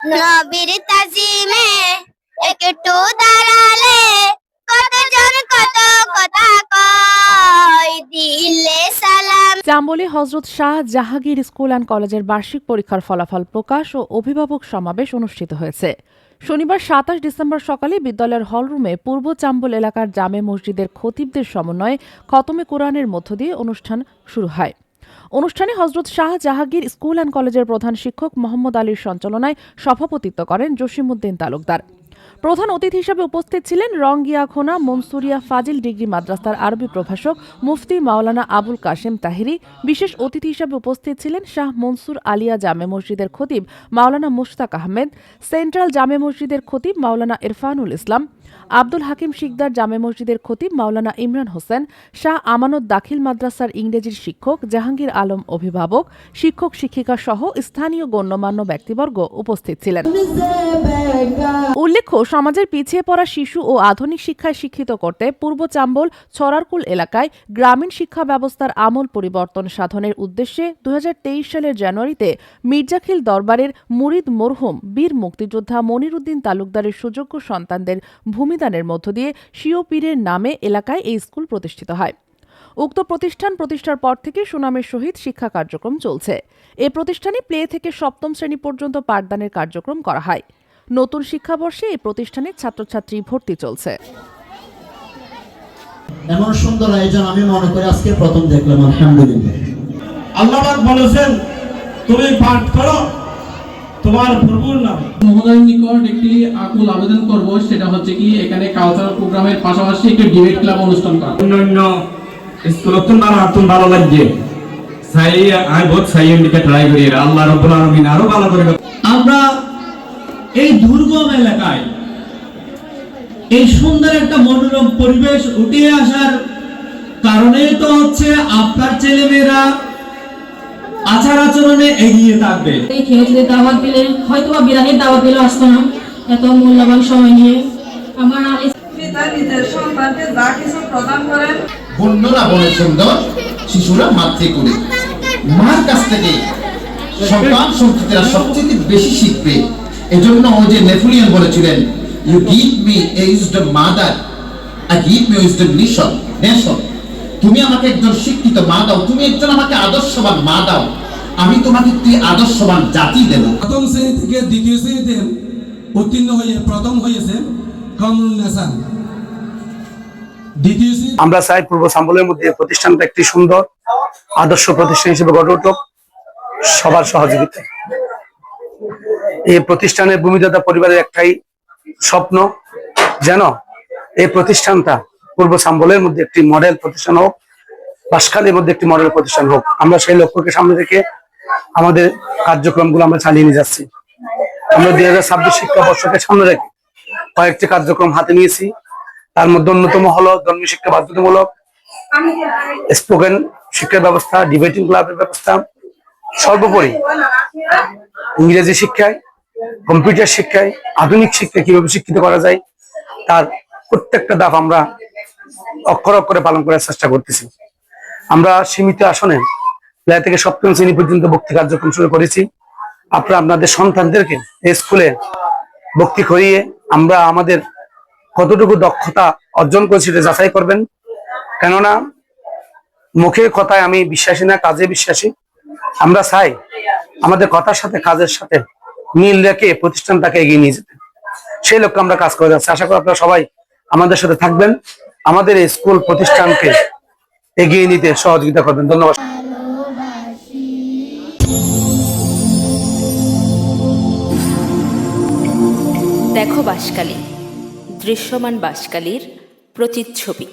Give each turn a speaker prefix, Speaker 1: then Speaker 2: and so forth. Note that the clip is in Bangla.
Speaker 1: নবীর তাজিমে একটু দাঁড়ালে কতজন কত কথা কয়? দিলে সালাম।
Speaker 2: হজরত শাহ জাহাঙ্গীর স্কুল অ্যান্ড কলেজের বার্ষিক পরীক্ষার ফলাফল প্রকাশ ও অভিভাবক সমাবেশ অনুষ্ঠিত হয়েছে। শনিবার সাতাশ ডিসেম্বর সকালে বিদ্যালয়ের হলরুমে পূর্ব চাম্বল এলাকার জামে মসজিদের খতিবদের সমন্বয়ে খতমে কোরআনের মধ্য দিয়ে অনুষ্ঠান শুরু হয়। অনুষ্ঠানে হজরত শাহ জাহাঙ্গীর স্কুল অ্যান্ড কলেজের প্রধান শিক্ষক মোহাম্মদ আলীর সঞ্চালনায় সভাপতিত্ব করেন জসিমউদ্দিন তালুকদার। প্রধান অতিথি হিসেবে উপস্থিত ছিলেন রঙ্গিয়া খোনা, মনসুরিয়া ফাজিল ডিগ্রি মাদ্রাসার আরবি প্রভাষক মুফতি মাওলানা আবুল কাশেম তাহিরি, বিশেষ অতিথি হিসেবে উপস্থিত ছিলেন শাহ মনসুর আলিয়া জামে মসজিদের খতিব মাওলানা মুশতাক আহমেদ, সেন্ট্রাল জামে মসজিদের খতিব মাওলানা ইরফানুল ইসলাম, আব্দুল হাকিম শিকদার জামে মসজিদের খতিব মাওলানা ইমরান হোসেন, শাহ আমানত দাখিল মাদ্রাসার ইংরেজির শিক্ষক, জাহাঙ্গীর আলম অভিভাবক, শিক্ষক শিক্ষিকা সহ স্থানীয় গণ্যমান্য ব্যক্তিবর্গ উপস্থিত ছিলেন। উল্লেখ্য সমাজের পিছিয়ে পড়া শিশু ও আধুনিক শিক্ষায় শিক্ষিত করতে পূর্ব চাম্বল ছড়ারকুল এলাকায় গ্রামীণ শিক্ষা ব্যবস্থার আমূল পরিবর্তন সাধনের উদ্দেশ্যে দু হাজার তেইশ সালের জানুয়ারিতে মির্জাখিল দরবারের মুরিদ মরহুম, বীর মুক্তিযোদ্ধা মনিরুদ্দিন তালুকদারের সুযোগ্য সন্তানদের ভূমিদানের মধ্য দিয়ে স্বীয় পীরের নামে এলাকায় এই স্কুল প্রতিষ্ঠিত হয়। উক্ত প্রতিষ্ঠান প্রতিষ্ঠার পর থেকে সুনামের সহিত শিক্ষা কার্যক্রম চলছে। এ প্রতিষ্ঠানে প্লে থেকে সপ্তম শ্রেণি পর্যন্ত পাঠদানের কার্যক্রম করা হয়। নতুন শিক্ষাবর্ষে এই প্রতিষ্ঠানে ছাত্রছাত্রী ভর্তি চলছে।
Speaker 3: এমন সুন্দর আয়োজন আমি মনে করি আজকে প্রথম দেখলাম আলহামদুলিল্লাহ।
Speaker 4: আল্লাহ পাক বলেছেন তুমি পাঠ করো তোমার প্রভুর নাম।
Speaker 5: মহোদয়ের নিকট একটি আকুল আবেদন করব সেটা হচ্ছে কি এখানে কালচারাল প্রোগ্রামের পাশাপাশি একটি ডিবেট ক্লাব অনুষ্ঠান করা।
Speaker 6: অন্যান্য স্কুলত ভালো হাতুন ভালো লাগছে। সাই আমি বহুত সাই ট্রাই করি আল্লাহ রব্বুল আলামিন আরও ভালো করে
Speaker 7: আমরা এই দুর্গম এলাকায় এই সুন্দর একটা মনোরম পরিবেশ উঠে আসার কারণে তো হচ্ছে আপনার ছেলেমেয়েরা আচার আচরণে এগিয়ে থাকবে।
Speaker 8: এই কেউ দাওয়াত দিলে হয়তো বা বিরানির দাওয়াত দিলে আসতো না এত মূল্যবান সময় নিয়ে। আমার
Speaker 9: পিতা নিজের সন্তানকে যা কিছু প্রদান করেন।
Speaker 3: বন্যরা বনে সুন্দর শিশুরা মার কাছ থেকে সন্তান সন্ততিরা সবচেয়ে বেশি শিখবে। এজন্য ওই যে নেপোলিয়ন বলেছিলেন you give me a wisdom mother I give me wisdom nation nation তুমি আমাকে একজন শিক্ষিত মা দাও তুমি একজন আমাকে আদর্শবান মা দাও আমি তোমাকে একটি আদর্শবান জাতি দেবো।
Speaker 10: প্রথম শ্রেণি থেকে দ্বিতীয় শ্রেণীতে উত্তীর্ণ হয়ে প্রথম হয়েছে কামরুল নেসান।
Speaker 11: আমরা চাই পূর্ব সাম্বলের মধ্যে প্রতিষ্ঠানটা একটি সুন্দর আদর্শ প্রতিষ্ঠান হিসেবে গড়ে উঠুক সবার সহযোগিতা এই প্রতিষ্ঠানের ভূমিদাতা পরিবারের একটাই স্বপ্ন, যেন এই প্রতিষ্ঠানটা পূর্ব সাম্বলের মধ্যে একটি মডেল প্রতিষ্ঠান হোক বাসখালীর মধ্যে একটি মডেল প্রতিষ্ঠান হোক। আমরা সেই লক্ষ্যকে সামনে রেখে আমাদের কার্যক্রমগুলো আমরা চালিয়ে নিয়ে যাচ্ছি। আমরা দুই হাজার ছাব্বিশ শিক্ষাবর্ষকে সামনে রেখে কয়েকটি কার্যক্রম হাতে নিয়েছি। তার মধ্যে অন্যতম হলো ধর্মীয় শিক্ষা বাধ্যতামূলক স্পোকেন শিক্ষার ব্যবস্থা ডিবেটিং ক্লাবের ব্যবস্থা, সর্বোপরি ইংরেজি শিক্ষায় কম্পিউটার শিক্ষায়, আধুনিক শিক্ষায় কীভাবে শিক্ষিত করা যায়, তার প্রত্যেকটা ধাপ আমরা অক্ষর অক্ষরে পালন করার চেষ্টা করতেছি। আমরা সীমিত আসনে প্রায় থেকে সপ্তম শ্রেণি পর্যন্ত ভক্তি কার্যক্রম শুরু করেছি। আপনারা আপনাদের সন্তানদেরকে স্কুলে ভক্তি করিয়ে আমরা আমাদের কতটুকু দক্ষতা অর্জন করেছি এটা যাচাই করবেন। কেননা মুখের কথায় আমি বিশ্বাসী না, কাজে বিশ্বাসী। আমরা চাই আমাদের কথার সাথে, কাজের সাথে মিল রেখে প্রতিষ্ঠানটাকে এগিয়ে নিয়ে যেতে। সেই লক্ষ্যে আমরা কাজ করে যাচ্ছি। আশা করি আপনারা সবাই আমাদের সাথে থাকবেন। আমাদের এই স্কুল প্রতিষ্ঠানকে এগিয়ে নিতে সহযোগিতা করবেন। ধন্যবাদ।
Speaker 12: দেখো বাসকালী দৃশ্যমান বাসকালীর প্রতিচ্ছবি।